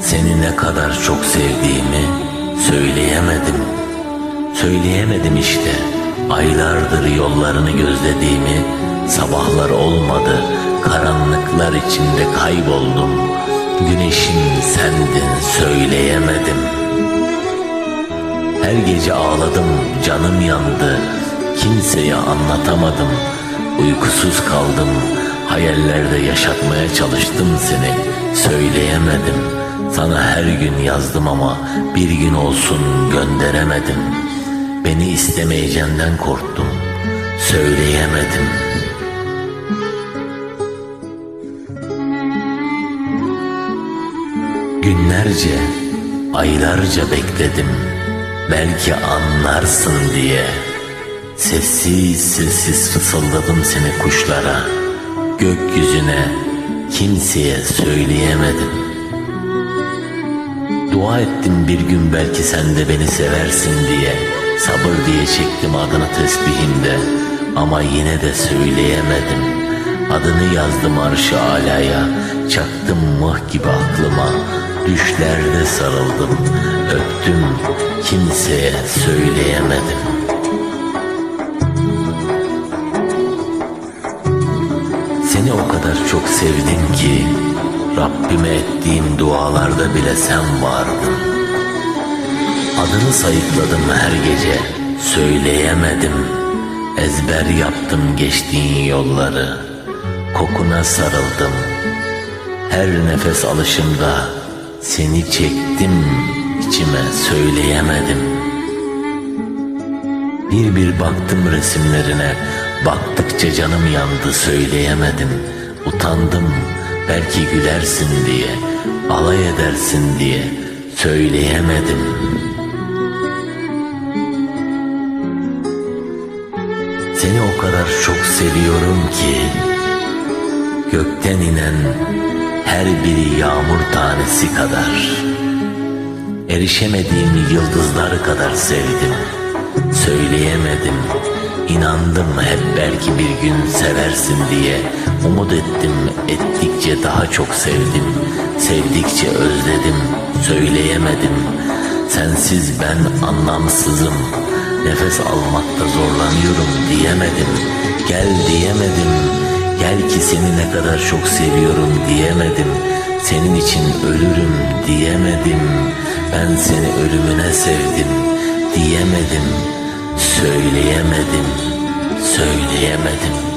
Seni ne kadar çok sevdiğimi söyleyemedim. Söyleyemedim işte. Aylardır yollarını gözlediğimi sabahlar olmadı. Karanlıklar içinde kayboldum. Güneşim sendin söyleyemedim. Her gece ağladım, canım yandı. Kimseye anlatamadım. Uykusuz kaldım. Hayallerde yaşatmaya çalıştım seni. Söyleyemedim. Sana her gün yazdım ama bir gün olsun gönderemedim. Beni istemeyeceğinden korktum. Söyleyemedim. Günlerce, aylarca bekledim. Belki anlarsın diye. Sessiz sessiz fısıldadım seni kuşlara. Gökyüzüne kimseye söyleyemedim. Dua ettim bir gün belki sen de beni seversin diye. Sabır diye çektim adını tesbihimde. Ama yine de söyleyemedim. Adını yazdım arşı alaya. Çaktım mıh gibi aklıma. Düşlerde sarıldım. Öptüm kimseye söyleyemedim. Seni o kadar çok sevdim ki Rabbime ettiğim dualarda bile sen vardın. Adını sayıkladım her gece, söyleyemedim. Ezber yaptım geçtiğin yolları, kokuna sarıldım. Her nefes alışımda seni çektim içime söyleyemedim. Bir bir baktım resimlerine, baktıkça canım yandı söyleyemedim. Utandım, belki gülersin diye, alay edersin diye söyleyemedim. Seni o kadar çok seviyorum ki, gökten inen her biri yağmur tanesi kadar. Erişemediğim yıldızlar kadar sevdim. Söyleyemedim. İnandım hep belki bir gün seversin diye. Umut ettim, ettikçe daha çok sevdim. Sevdikçe özledim, söyleyemedim. Sensiz ben anlamsızım. Nefes almakta zorlanıyorum diyemedim. Gel diyemedim. Gel ki seni ne kadar çok seviyorum diyemedim. Senin için ölürüm diyemedim. Ben seni ölümüne sevdim diyemedim. Söyleyemedim. Söyleyemedim.